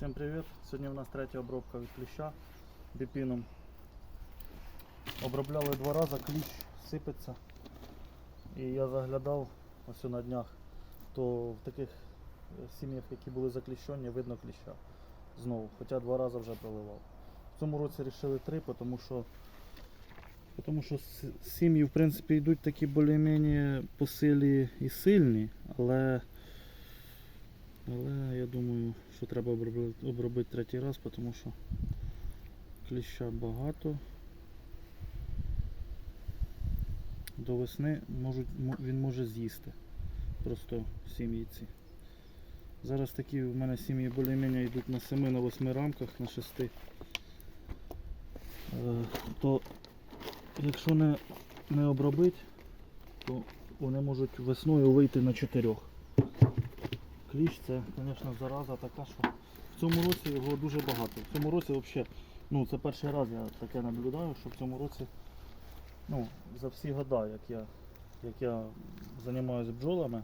Всім привіт! Сьогодні у нас третя обробка від кліща біпіном. Обробляли два рази, кліщ сипеться. І я заглядав ось на днях, то в таких е, сім'ях, які були закліщені, видно кліща знову. Хоча два рази вже проливав. В цьому році вирішили три, тому що, тому що сім'ї в принципі йдуть такі більш-менш по силі і сильні, але але я думаю, що треба обробити, третій раз, тому що кліща багато. До весни можуть, він може з'їсти. Просто сім'ї ці. Зараз такі в мене сім'ї більш-менш йдуть на 7 на 8 рамках, на 6. Е, то якщо не, не обробити, то вони можуть весною вийти на 4. Кліщ це, звісно, зараза така, що в цьому році його дуже багато. В цьому році взагалі, ну це перший раз я таке наблюдаю, що в цьому році, ну, за всі года, як я, як я займаюся бджолами,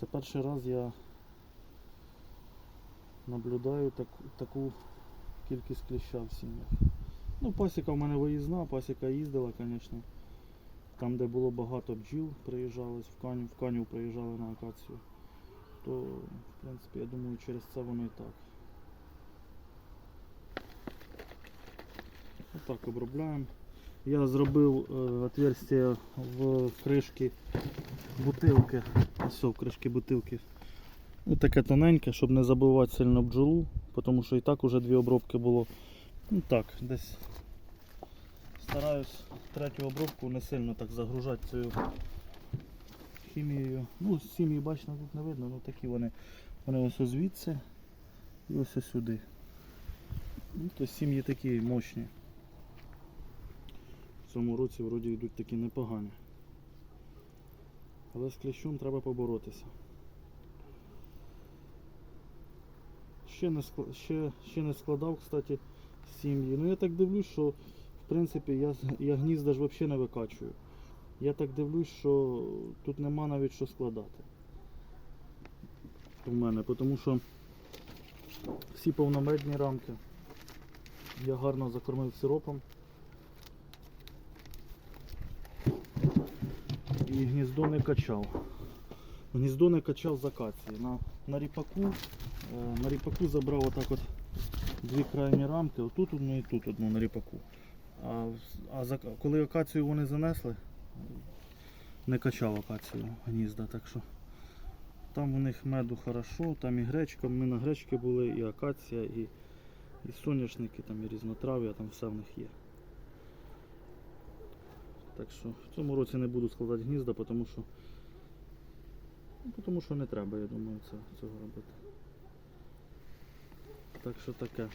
це перший раз я наблюдаю так, таку кількість кліща в сім'ях. Ну, пасіка в мене виїзна, пасіка їздила, звісно. Там, де було багато бджіл, приїжджали в Каню, в Каню приїжджали на акацію то в принципі я думаю через це воно і так. Отак обробляємо. Я зробив е, отверстие в кришки бутилки. Ось в кришки бутилки. Ось таке тоненьке, щоб не забивати сильно бджолу, тому що і так уже дві обробки було. Ну так, десь стараюсь третю обробку не сильно так загружати цією хімією. Ну, сім'ї, бачите, тут не видно, ну такі вони. Вони ось звідси і ось сюди. Ну, то сім'ї такі мощні. В цьому році вроді йдуть такі непогані. Але з кліщом треба поборотися. Ще не, ще, ще не складав, кстати, сім'ї. Ну я так дивлюсь, що в принципі я, я гнізда ж взагалі не викачую. Я так дивлюсь, що тут нема навіть що складати. У мене, тому що всі повномедні рамки я гарно закормив сиропом. І гніздо не качав. Гніздо не качав з акації. На, на ріпаку, е, на ріпаку забрав отак от дві крайні рамки, отут одну і тут одну на ріпаку. А, а коли акацію вони занесли, не качав акацію гнізда, так що там у них меду хорошо, там і гречка, ми на гречки були, і акація, і, і соняшники, там і різнотрав'я, там все в них є. Так що в цьому році не буду складати гнізда, тому що, ну, тому що не треба, я думаю, це, цього робити. Так що таке.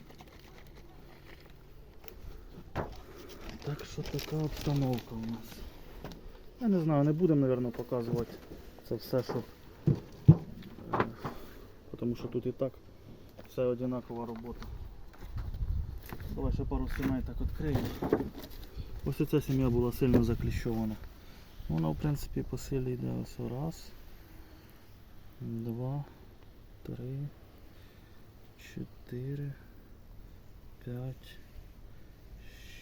Так що така обстановка у нас. Я не знаю, не будемо, мабуть, показувати це все, щоб. Тому що тут і так все одинакова робота. Давай ще пару сімей так відкриємо. Ось ця сім'я була сильно закліщована. Вона в принципі по силі йде ось раз, два, три, чотири, п'ять,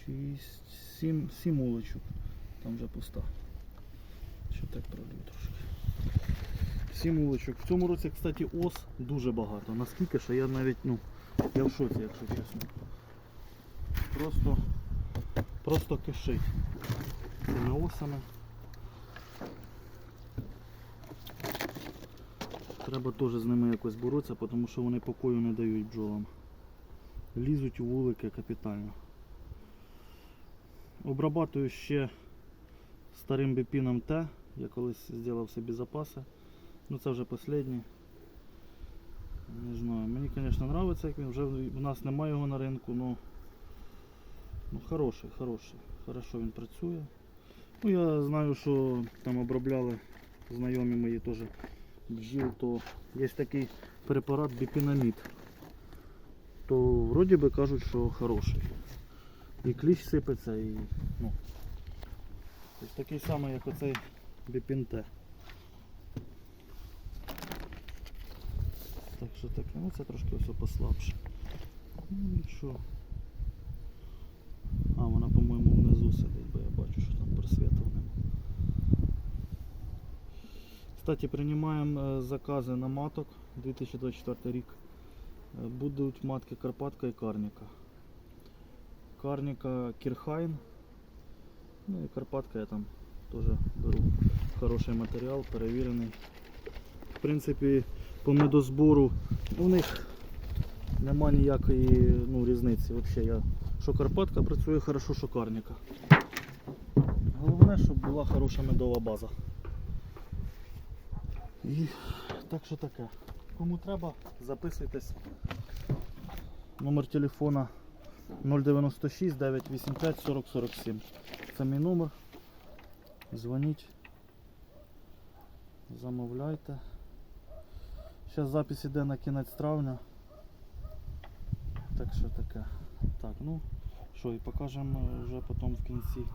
шість, сім, сім улочок. Там вже пуста. Що так пролью трошки. Сім улочок. В цьому році, кстати, ос дуже багато. Наскільки, що я навіть, ну, я в шоці, якщо чесно. Просто, просто кишить цими осами. Треба теж з ними якось боротися, тому що вони покою не дають бджолам. Лізуть у вулики капітально. Обрабатую ще старим біпіном Т. Я колись зробив собі запаси. Ну це вже останнє. Не знаю. Мені, звісно, подобається, як він вже в нас немає його на ринку, ну, ну хороший, хороший. Хорошо він працює. Ну я знаю, що там обробляли знайомі мої теж бджіл, то є такий препарат біпінамід. То вроді би кажуть, що хороший. І кліщ сипеться, і ну, Тобто такий самий, як оцей біпінте. Так Так що таке, ну це трошки все послабше. Ну нічого. А, вона, по-моєму, внизу сидить, бо я бачу, що там просвіту нема. Кстати, приймаємо е, закази на маток 2024 рік. Е, Будуть матки Карпатка і Карніка. Карніка Кірхайн. Ну і Карпатка я там теж беру Хороший матеріал, перевірений. В принципі, по медозбору у них нема ніякої ну, різниці. Взагалі, я, що Карпатка працює хорошо, що Карніка. Головне, щоб була хороша медова база. І так що таке. Кому треба, записуйтесь. Номер телефона 096 985 40 47. Це мій номер. Дзвоніть. Замовляйте. Зараз запис іде на кінець травня. Так що таке. Так, ну що, і покажемо вже потім в кінці е,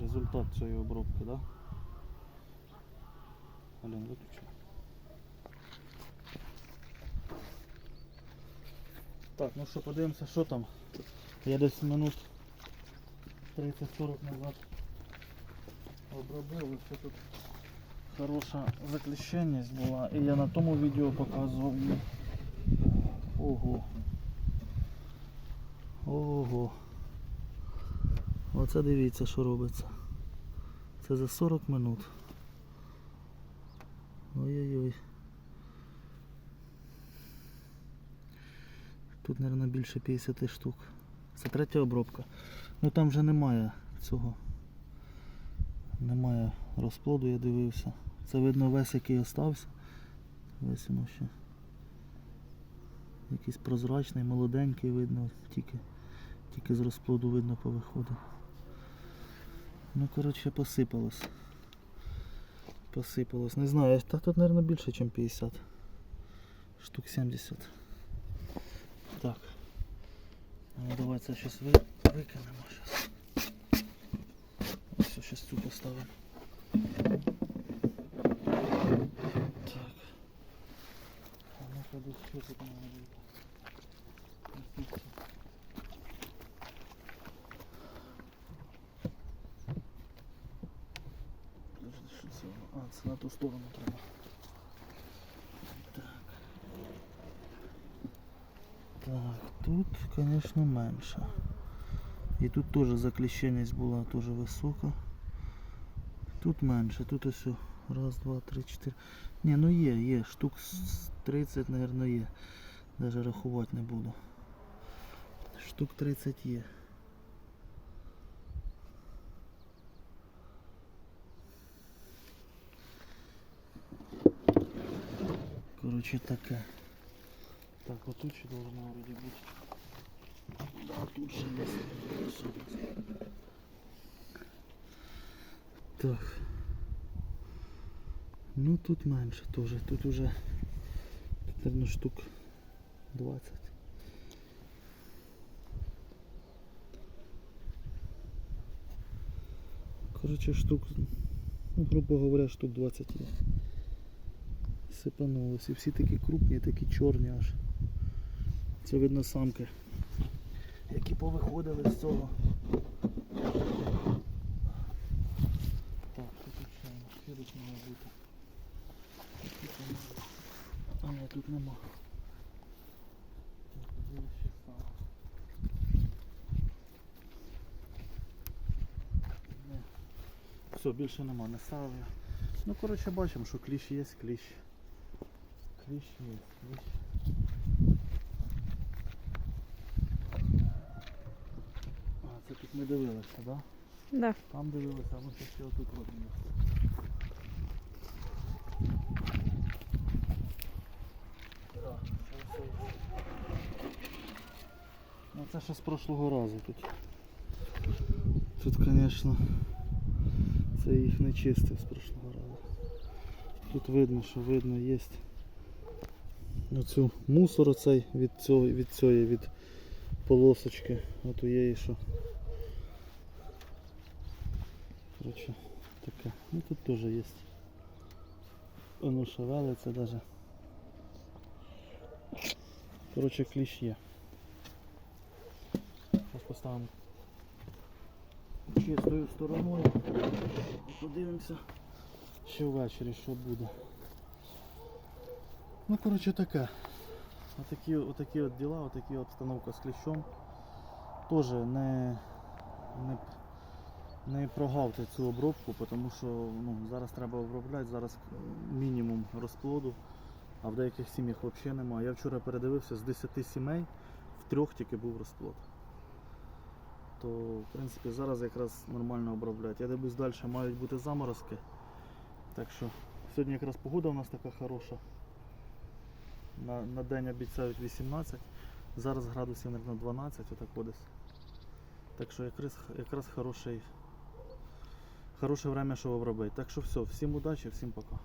результат цієї обробки, да? Алін, виключи. Так, ну що, подивимося, що там. Я десь минут 30-40 назад обробив, ось тут хороша закліщеність була. І я на тому відео показував її. Ого. Ого. Оце дивіться, що робиться. Це за 40 минут. Ой-ой-ой. Тут, мабуть, більше 50 штук. Це третя обробка. Ну там вже немає цього. Немає розплоду, я дивився. Це видно весь який остався. Весь воно ще. Якийсь прозрачний, молоденький видно, тільки, тільки з розплоду видно повиходив. Ну коротше посипалось. Посипалось. Не знаю, та тут, мабуть, більше, ніж 50. Штук 70. Так. Ну, давай це щось викинемо. Ось щас цю поставимо. що тут має бути? Інструкція. Подожди, що це? воно? А, це на ту сторону треба. Так. Так, тут, конечно, менше. І тут теж закліщеність була теж висока. Тут менше, тут ось о, раз, два, три, чотири. Ні, ну є, є, штук з 30, мабуть, є. Даже рахувати не буду. Штук 30 є. Короче, таке. Так, вот тут ще должна вроде быть. Да, тут же есть. Так. Ну тут менше тоже. Тут уже, наверное, штук 20. Короче, штук, ну, грубо говоря, штук 20 є. Сипанулось. І всі такі крупні, такі чорні аж. Це видно самки, які повиходили з цього. Так, тут ще тут має бути. А ні, тут нема. Все, більше нема, не ставив я. Ну коротше бачимо, що кліщ є, кліщ. Кліщ є, кліщ. А, це тут ми дивилися, так? Да? Да. Там дивилися, а ми ще отут робимо. Так, це все. Ну це ще з прошлого разу тут. Тут, звісно, це їх не чистив з прошлого разу. Тут видно, що видно є. Оцю мусор оцей від цього, від цієї, від полосочки. От у що. Короче, таке. Ну тут теж є. Воно шевелиться даже. Коротше, кліщ є. Поставимо чистою стороною. І подивимося, що ввечері що буде. Ну, коротше, таке. Отакі, отакі от діла, отакі от обстановка з кліщом. Теж не, не, не прогавте цю обробку, тому що ну, зараз треба обробляти, зараз мінімум розплоду, а в деяких сім'ях взагалі немає. Я вчора передивився, з 10 сімей в трьох тільки був розплод. То, в принципі, зараз якраз нормально обробляти. Я дивлюсь далі, мають бути заморозки. Так що сьогодні якраз погода у нас така хороша. На, на день обіцяють 18, зараз градусів мабуть, 12, отак десь. Так що якраз, якраз хороший, хороше время, щоб обробити. Так що все, всім удачі, всім пока.